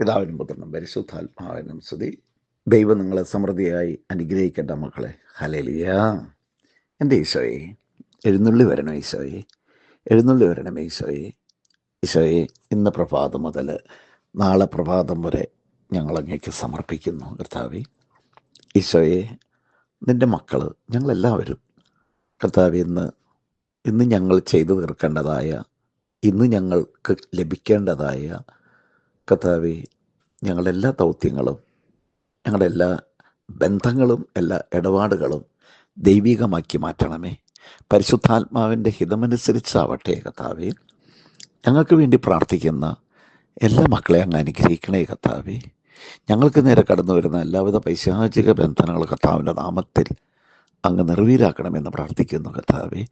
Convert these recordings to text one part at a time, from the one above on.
പിതാവിനും പുത്രനും പരിശുദ്ധാത്മാവിനും സ്തുതി. ദൈവം നിങ്ങളെ സമൃദ്ധിയായി അനുഗ്രഹിക്കട്ടെ മക്കളെ. ഹലലിയ എന്റെ ഈശോയെ എഴുന്നള്ളി വരണം ഈശോയെ. എഴുന്നള്ളി വരണം ഈശോയെ. ഈശോയെ ഇന്ന് പ്രഭാതം മുതൽ നാളെ പ്രഭാതം വരെ ഞങ്ങൾ അങ്ങേക്ക് സമർപ്പിക്കുന്നു കർത്താവെ. ഈശോയെ നിന്റെ മക്കൾ ഞങ്ങളെല്ലാവരും കർത്താവ് ഇന്ന് ഇന്ന് ഞങ്ങൾ ചെയ്തു തീർക്കേണ്ടതായ ഇന്ന് ഞങ്ങൾക്ക് ലഭിക്കേണ്ടതായ കർത്താവെ ഞങ്ങളുടെ എല്ലാ ദൗത്യങ്ങളും ഞങ്ങളുടെ എല്ലാ ബന്ധങ്ങളും എല്ലാ ഇടപാടുകളും ദൈവികമാക്കി മാറ്റണമേ. പരിശുദ്ധാത്മാവിന്റെ ഹിതമനുസരിച്ചാവട്ടെ കർത്താവെ. ഞങ്ങൾക്ക് വേണ്ടി പ്രാർത്ഥിക്കുന്ന എല്ലാ മക്കളെ അങ്ങ് അനുഗ്രഹിക്കണേ കർത്താവെ. ഞങ്ങൾക്ക് നേരെ കടന്നു വരുന്ന എല്ലാവിധ പൈശാചിക ബന്ധനങ്ങൾ കർത്താവിന്റെ നാമത്തിൽ അങ്ങ് നിർവീരാക്കണമെന്ന് പ്രാർത്ഥിക്കുന്നു കർത്താവെ.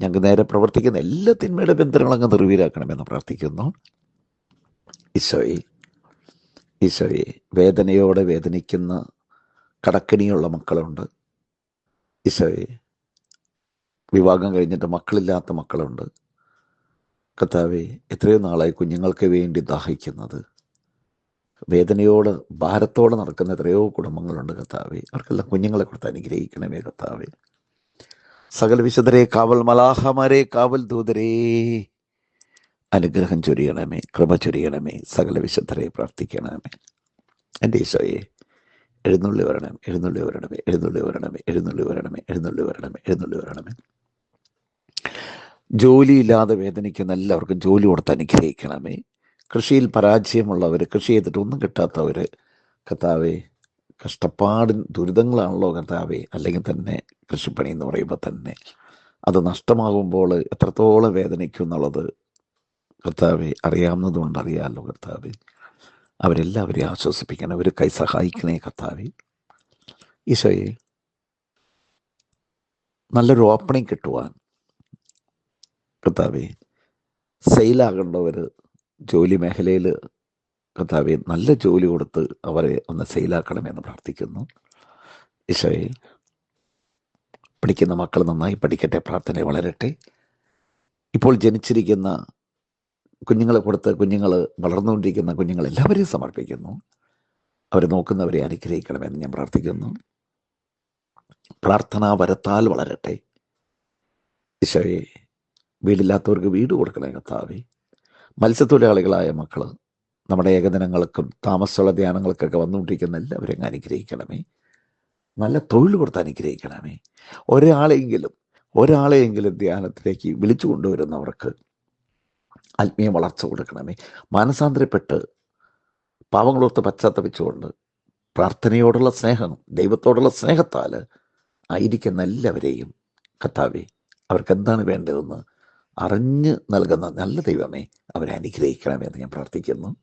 ഞങ്ങൾക്ക് നേരെ പ്രവർത്തിക്കുന്ന എല്ലാ തിന്മയുടെ ബന്ധനങ്ങളും അങ്ങ് നിർവീരാക്കണമെന്ന് പ്രാർത്ഥിക്കുന്നു. ഈശോയെ ഈശോയെ വേദനയോടെ വേദനിക്കുന്ന കടക്കിണിയുള്ള മക്കളുണ്ട്. ഈശോയെ വിവാഹം കഴിഞ്ഞിട്ട് മക്കളില്ലാത്ത മക്കളുണ്ട്. കർത്താവെ എത്രയോ നാളായി കുഞ്ഞുങ്ങൾക്ക് വേണ്ടി ദാഹിക്കുന്നത്. വേദനയോട് ഭാരത്തോടെ നടക്കുന്ന എത്രയോ കുടുംബങ്ങളുണ്ട് കർത്താവെ. അവർക്കെല്ലാം കുഞ്ഞുങ്ങളെ കൊടുത്ത് അനുഗ്രഹിക്കണമേ കർത്താവെ. സകല വിശുദ്ധരെ കാവൽ മലാഹമാരെ കാവൽ ദൂതരേ അനുഗ്രഹം ചൊരിയണമേ കൃപ ചൊരിയണമേ സകല വിശുദ്ധരെ പ്രാർത്ഥിക്കണമേ. എന്റെ ഈശോയെ എഴുന്നള്ളി വരണം എഴുന്നള്ളി വരണമേ എഴുന്നള്ളി വരണമേ എഴുന്നള്ളി വരണമേ എഴുന്നള്ളി വരണമേ എഴുന്നള്ളി വരണമേ. ജോലിയില്ലാതെ വേദനിക്കുന്ന എല്ലാവർക്കും ജോലി കൊടുത്ത് അനുഗ്രഹിക്കണമേ. കൃഷിയിൽ പരാജയമുള്ളവർ കൃഷി ചെയ്തിട്ട് ഒന്നും കിട്ടാത്തവർ കർത്താവെ കഷ്ടപ്പാടും ദുരിതങ്ങളാണല്ലോ കർത്താവെ അല്ലെങ്കിൽ തന്നെ കൃഷിപ്പണി എന്ന് പറയുമ്പോൾ തന്നെ അത് നഷ്ടമാകുമ്പോൾ എത്രത്തോളം വേദനിക്കും എന്നുള്ളത് കർത്താവെ അറിയാവുന്നതുകൊണ്ട് അറിയാമല്ലോ കർത്താവെ. അവരെല്ലാവരെയും ആശ്വസിപ്പിക്കണം. അവർ കൈ സഹായിക്കണേ കർത്താവെ. ഈശോയെ നല്ലൊരു ഓപ്പണിംഗ് കിട്ടുവാൻ കർത്താവെ സെയിലാകേണ്ടവർ ജോലി മേഖലയിൽ കർത്താവെ നല്ല ജോലി കൊടുത്ത് അവരെ ഒന്ന് സെയിലാക്കണമെന്ന് പ്രാർത്ഥിക്കുന്നു. ഈശോയെ പഠിക്കുന്ന മക്കൾ നന്നായി പഠിക്കട്ടെ പ്രാർത്ഥന വളരട്ടെ. ഇപ്പോൾ ജനിച്ചിരിക്കുന്ന കുഞ്ഞുങ്ങളെ കൊടുത്ത് കുഞ്ഞുങ്ങൾ വളർന്നുകൊണ്ടിരിക്കുന്ന കുഞ്ഞുങ്ങൾ എല്ലാവരെയും സമർപ്പിക്കുന്നു. അവരെ നോക്കുന്നവരെ അനുഗ്രഹിക്കണമെന്ന് ഞാൻ പ്രാർത്ഥിക്കുന്നു. പ്രാർത്ഥനാ വരത്താൽ വളരട്ടെ. ഈശോയെ വീടില്ലാത്തവർക്ക് വീട് കൊടുക്കണേ കർത്താവേ. മത്സ്യത്തൊഴിലാളികളായ മക്കൾ നമ്മുടെ ഏകദിനങ്ങൾക്കും താമസമുള്ള ധ്യാനങ്ങൾക്കൊക്കെ വന്നുകൊണ്ടിരിക്കുന്ന എല്ലാവരെയും അനുഗ്രഹിക്കണമേ. നല്ല തൊഴിൽ കൊടുത്ത് അനുഗ്രഹിക്കണമേ. ഒരാളെങ്കിലും ഒരാളെയെങ്കിലും ധ്യാനത്തിലേക്ക് വിളിച്ചു കൊണ്ടുവരുന്നവർക്ക് ആത്മീയ വളർച്ച കൊടുക്കണമേ. മാനസാന്തരപ്പെട്ട് പാവങ്ങളോർത്ത് പശ്ചാത്തപിച്ചുകൊണ്ട് പ്രാർത്ഥനയോടുള്ള സ്നേഹം ദൈവത്തോടുള്ള സ്നേഹത്താൽ ആയിരിക്കുന്ന എല്ലാവരെയും കത്താവെ അവർക്ക് എന്താണ് വേണ്ടതെന്ന് അറിഞ്ഞ് നൽകുന്ന നല്ല ദൈവമേ അവരെ അനുഗ്രഹിക്കണമെന്ന് ഞാൻ പ്രാർത്ഥിക്കുന്നു.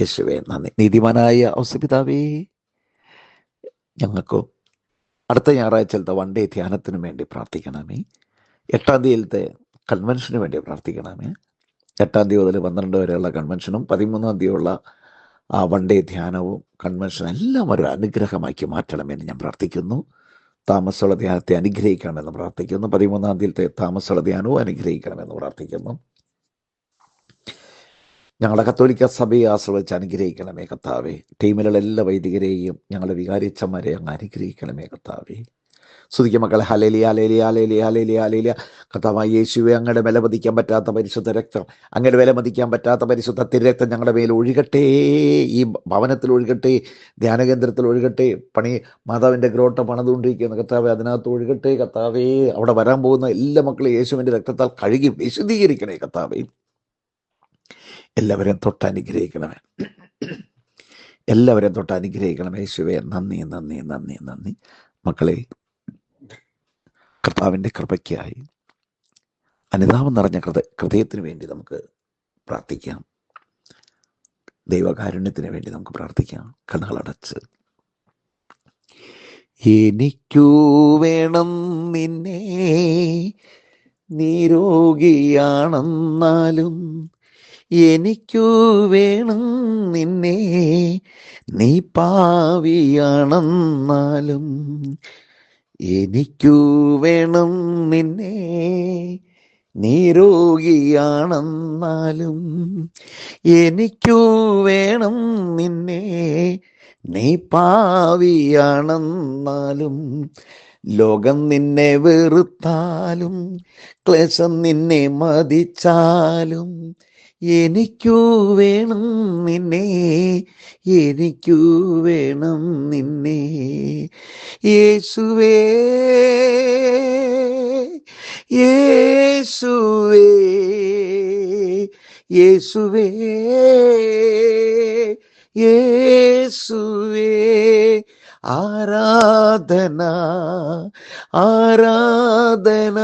യേശുവേ നന്ദി. നീതിമാനായ ഔസപിതാവേ ഞങ്ങൾക്ക് അടുത്ത ഞായറാഴ്ചത്തെ വൺ ഡേ ധ്യാനത്തിനു വേണ്ടി പ്രാർത്ഥിക്കണമേ. എട്ടാം തീയതിയിലത്തെ കൺവെൻഷന് വേണ്ടി പ്രാർത്ഥിക്കണമേ. എട്ടാം തീയതി മുതൽ പന്ത്രണ്ട് വരെയുള്ള കൺവെൻഷനും പതിമൂന്നാം തീയതിയുള്ള ആ വൺ ഡേ ധ്യാനവും കൺവെൻഷനും എല്ലാം ഒരു അനുഗ്രഹമാക്കി മാറ്റണമെന്ന് ഞാൻ പ്രാർത്ഥിക്കുന്നു. താമസമുള്ള ധ്യാനത്തെ അനുഗ്രഹിക്കണമെന്ന് പ്രാർത്ഥിക്കുന്നു. പതിമൂന്നാം തീയതിയിലത്തെ താമസമുള്ള ധ്യാനവും അനുഗ്രഹിക്കണമെന്ന് പ്രാർത്ഥിക്കുന്നു. ഞങ്ങളുടെ കത്തോലിക്ക സഭയെ ആശ്രയിച്ച് അനുഗ്രഹിക്കണമേ കത്താവേ ടീമിലുള്ള എല്ലാ വൈദികരെയും ഞങ്ങളുടെ വികാരിച്ചന്മാരെ അങ്ങ് അനുഗ്രഹിക്കണമേ കത്താവേ സ്തുതിക്കും മക്കളെ. ഹലേലി ഹലേലി ഹലേലി ഹലേലി ഹലേലിയ കർത്താവായ യേശുവെ അങ്ങയുടെ വില മതിക്കാൻ പറ്റാത്ത പരിശുദ്ധ രക്തം അങ്ങയുടെ വില മതിക്കാൻ പറ്റാത്ത പരിശുദ്ധ തിരക്തം ഞങ്ങളുടെ മേൽ ഒഴുകട്ടെ. ഈ ഭവനത്തിൽ ഒഴുകട്ടെ ധ്യാനകേന്ദ്രത്തിൽ ഒഴുകട്ടെ പണി മാതാവിന്റെ ഗ്രോട്ട പണിതുകൊണ്ടിരിക്കുന്ന. കർത്താവെ അതിനകത്ത് ഒഴുകട്ടെ. കർത്താവേ അവിടെ വരാൻ പോകുന്ന എല്ലാ മക്കളും യേശുവിന്റെ രക്തത്താൽ കഴുകി വിശദീകരിക്കണേ കർത്താവേ. എല്ലാവരെയും തൊട്ട് അനുഗ്രഹിക്കണമേ. എല്ലാവരെയും തൊട്ട് അനുഗ്രഹിക്കണമേ. യേശുവേ നന്ദി നന്ദി നന്ദി നന്ദി. മക്കളെ കർത്താവിന്റെ കൃപയ്ക്കായി അനുതാപം നിറഞ്ഞ കൃത ഹൃദയത്തിന് വേണ്ടി നമുക്ക് പ്രാർത്ഥിക്കാം. ദൈവകാരുണ്യത്തിന് വേണ്ടി നമുക്ക് പ്രാർത്ഥിക്കാം. കണ്ണുകളടച്ച്. എനിക്കു വേണം നിന്നെ നീരോഗിയാണെന്നാലും എനിക്കു വേണം നിന്നെ നീ പാവിയാണെന്നാലും എനിക്കു വേണം നിന്നെ. നീരോഗിയാണെന്നാലും എനിക്കു വേണം നിന്നെ. നീ പാവിയാണെന്നാലും ലോകം നിന്നെ വെറുത്താലും ക്ലേശം നിന്നെ മതിച്ചാലും എനിക്കു വേണം നിന്നെ എനിക്കു വേണം നിന്നെ. യേശുവേ യേശുവേ യേശുവേ യേശുവേ. ആരാധന ആരാധന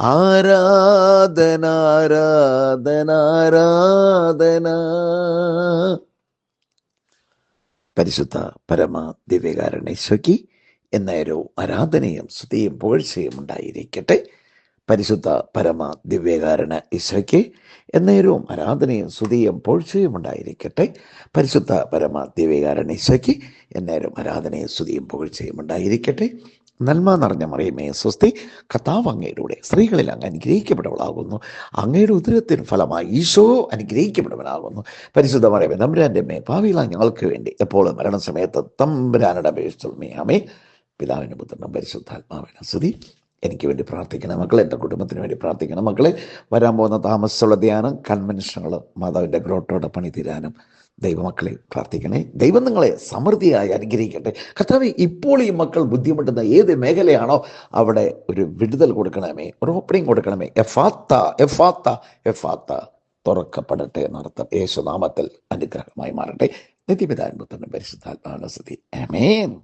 ആരാധന ആരാധന ആരാധന. പരിശുദ്ധ പരമ ദിവ്യകാരണേശ്വയ്ക്ക് എന്നൊരു ആരാധനയും സ്തുതിയും പുകഴ്ചയും ഉണ്ടായിരിക്കട്ടെ. പരിശുദ്ധ പരമ ദിവ്യകാരണ ഈശോയ്ക്ക് എന്നേരവും ആരാധനയും സ്തുതിയും പോഴ്ചയും ഉണ്ടായിരിക്കട്ടെ. പരിശുദ്ധ പരമ ദിവ്യകാരണ ഈശോയ്ക്ക് എന്നേരവും ആരാധനയും സ്തുതിയും പോഴ്ചയും ഉണ്ടായിരിക്കട്ടെ. നന്മ നിറഞ്ഞ മറിയമേ സ്വസ്തി കർത്താവ് അങ്ങയിലൂടെ സ്ത്രീകളിൽ അങ്ങ് അനുഗ്രഹിക്കപ്പെട്ടവളാകുന്നു. അങ്ങയുടെ ഉദരത്തിന് ഫലമായി ഈശോ അനുഗ്രഹിക്കപ്പെട്ടവനാകുന്നു. പരിശുദ്ധ മറിയമേ തമ്പുരാന്റെ മേ ഭാവിയില ഞങ്ങൾക്ക് വേണ്ടി എപ്പോഴും മരണസമയത്ത് തമ്പുരാനുടെ അപേക്ഷിച്ചുമേ അമേ പിതാവിന് പുത്രനും പരിശുദ്ധാത്മാവിന് സ്തുതി. എനിക്ക് വേണ്ടി പ്രാർത്ഥിക്കണം. മക്കളെ എന്റെ കുടുംബത്തിന് വേണ്ടി പ്രാർത്ഥിക്കണം. മക്കളെ വരാൻ പോകുന്ന താമസമുള്ള ധ്യാനം കൺവെൻഷനുകൾ മാതാവിന്റെ ഗ്രോട്ടോടെ പണി തീരാനും ദൈവമക്കളെ പ്രാർത്ഥിക്കണേ. ദൈവം നിങ്ങളെ സമൃദ്ധിയായി അനുഗ്രഹിക്കട്ടെ. കർത്താവ് ഇപ്പോൾ ഈ മക്കൾ ബുദ്ധിമുട്ടുന്ന ഏത് മേഖലയാണോ അവിടെ ഒരു വിടുതൽ കൊടുക്കണമേ ഒരു ഓപ്പണിംഗ് കൊടുക്കണമേ. എഫാത്ത എഫാത്ത എഫാത്ത. തുറക്കപ്പെടട്ടെ എന്നർത്ഥം. യേശുനാമത്തിൽ അനുഗ്രഹമായി മാറട്ടെ. നിത്യപിതാൻ പുത്രനും പരിശുദ്ധാത്മാവസ്ഥി ആമേൻ.